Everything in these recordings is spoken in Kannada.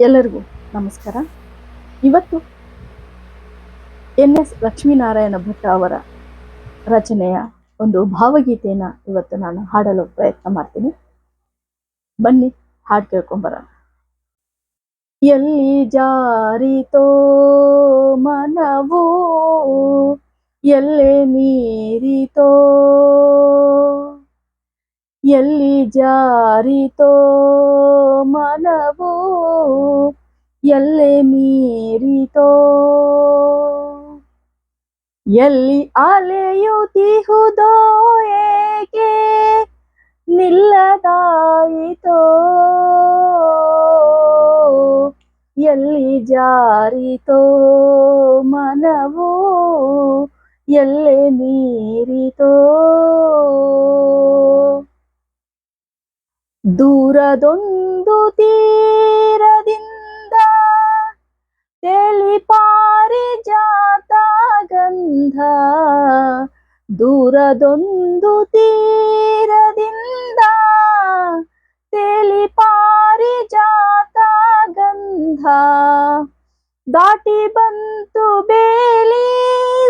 ಎಲ್ಲರಿಗೂ ನಮಸ್ಕಾರ. ಇವತ್ತು ಎನ್ ಎಸ್ ಲಕ್ಷ್ಮೀನಾರಾಯಣ ಭಟ್ ಅವರ ರಚನೆಯ ಒಂದು ಭಾವಗೀತೆಯನ್ನು ಇವತ್ತು ನಾನು ಹಾಡಲು ಪ್ರಯತ್ನ ಮಾಡ್ತೀನಿ. ಬನ್ನಿ, ಹಾಡು ಕೇಳ್ಕೊಂಬರೋಣ. ಎಲ್ಲಿ ಜಾರಿತೋ ಮನವೋ, ಎಲ್ಲೇ ಮೀರಿತೋ ಎಲ್ಲಿ ಜಾರಿತೋ ಮನವೋ ಎಲ್ಲೆ ಮೀರಿತೋ. ಎಲ್ಲಿ ಅಲೆಯುತ್ತಿಹುದೋ ಏಕೆ ನಿಲ್ಲದಾಯಿತೋ. ಎಲ್ಲಿ ಜಾರಿತೋ ಮನವು ಎಲ್ಲೆ ಮೀರಿತೋ. ದೂರದೊಂದು ತೀರದಿಂದ ತೆಲಿಪಾರಿ ಪಾರಿಜಾತ ಗಂಧ. ದೂರದೊಂದು ತೀರದಿಂದ ತೆಲಿಪಾರಿ ಪಾರಿಜಾತ ಗಂಧ. ದಾಟಿ ಬಂತು ಬೇಲಿ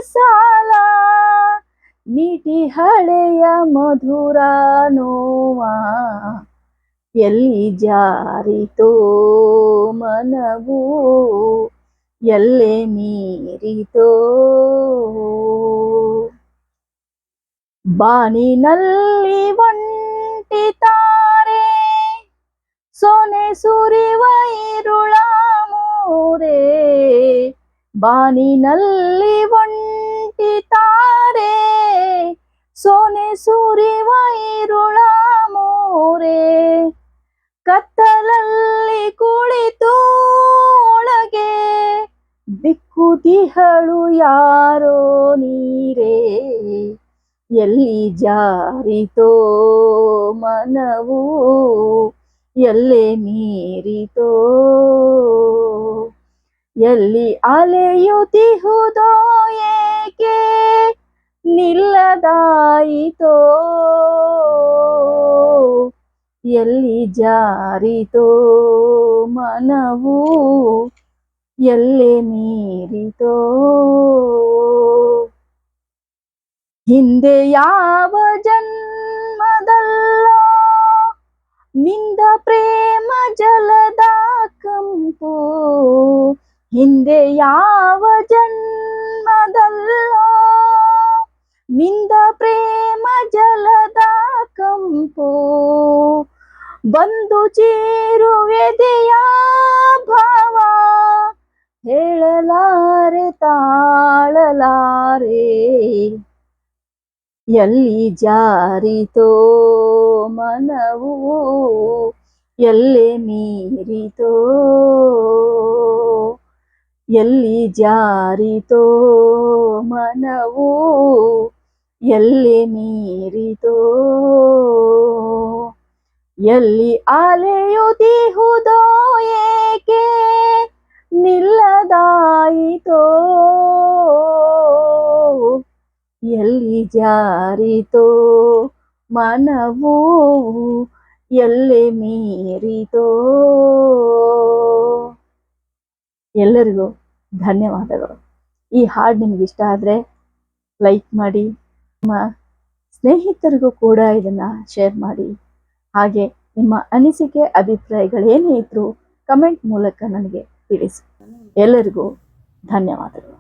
ಸಾಲ ನೀಟಿ ಹಳೆಯ ಮಧುರ ನೋವ. ಎಲ್ಲಿ ಜಾರಿತೋ ಮನವು, ಎಲ್ಲೆ ಮೀರಿತೋ. ಬಾನಿನಲ್ಲಿ ಒಂಟಿತಾರೆ, ಸೊನೆ ಸುರಿವ ಇರುಳ ಮೂರೆ. ಬಾನಿನಲ್ಲಿ ಒಂಟಿತಾರೆ, ಸೊನೆ ಸುರಿವ ಬಿಕ್ಕುತಿಹಳು ಯಾರೋ ನೀರೇ? ಎಲ್ಲಿ ಜಾರಿತೋ ಮನವು, ಎಲ್ಲೆ ಮೀರಿತೋ? ಎಲ್ಲಿ ಅಲೆಯುತಿಹುದೋ ಏಕೆ? ನಿಲ್ಲದಾಯಿತೋ? ಎಲ್ಲಿ ಜಾರಿತೋ ಮನವು? ಎಲ್ಲೆ ಮೀರಿತೋ ಹಿಂದೆ ಯಾವ ಜನ್ಮದಲ್ಲೋ ನಿಂದ ಪ್ರೇಮ ಜಲದ ಕಂಪು ಹಿಂದೆ ಯಾವ ಜನ್ಮದಲ್ಲೋ ಮಿಂದ ಪ್ರೇಮ ಜಲದ ಕಂಪು ಬಂದು ಚೇರುವೆದೆಯ ತಾಳಲಾರೆ? ಎಲ್ಲಿ ಜಾರಿತೋ ಮನವು ಎಲ್ಲೆ ಮೀರಿತೋ? ಎಲ್ಲಿ ಜಾರಿತೋ ಮನವು ಎಲ್ಲಿ ಮೀರಿತೋ? ಎಲ್ಲಿ ಅಲೆಯುದಿಹುದೋ ಏಕೆ? ನಿಲ್ಲದಾಯಿತೋ ಎಲ್ಲಿ ಜಾರಿತೋ? ಮನವು ಎಲ್ಲಿ ಮೀರಿತೋ? ಎಲ್ಲರಿಗೂ ಧನ್ಯವಾದಗಳು. ಈ ಹಾಡು ನಿಮ್ಗೆ ಇಷ್ಟ ಆದರೆ ಲೈಕ್ ಮಾಡಿ, ನಿಮ್ಮ ಸ್ನೇಹಿತರಿಗೂ ಕೂಡ ಇದನ್ನು ಶೇರ್ ಮಾಡಿ. ಹಾಗೆ ನಿಮ್ಮ ಅನಿಸಿಕೆ, ಅಭಿಪ್ರಾಯಗಳೇನೇ ಇದ್ರೂ ಕಮೆಂಟ್ ಮೂಲಕ ನನಗೆ ತಿಳಿಸಿ. ಎಲ್ಲರಿಗೂ ಧನ್ಯವಾದಗಳು.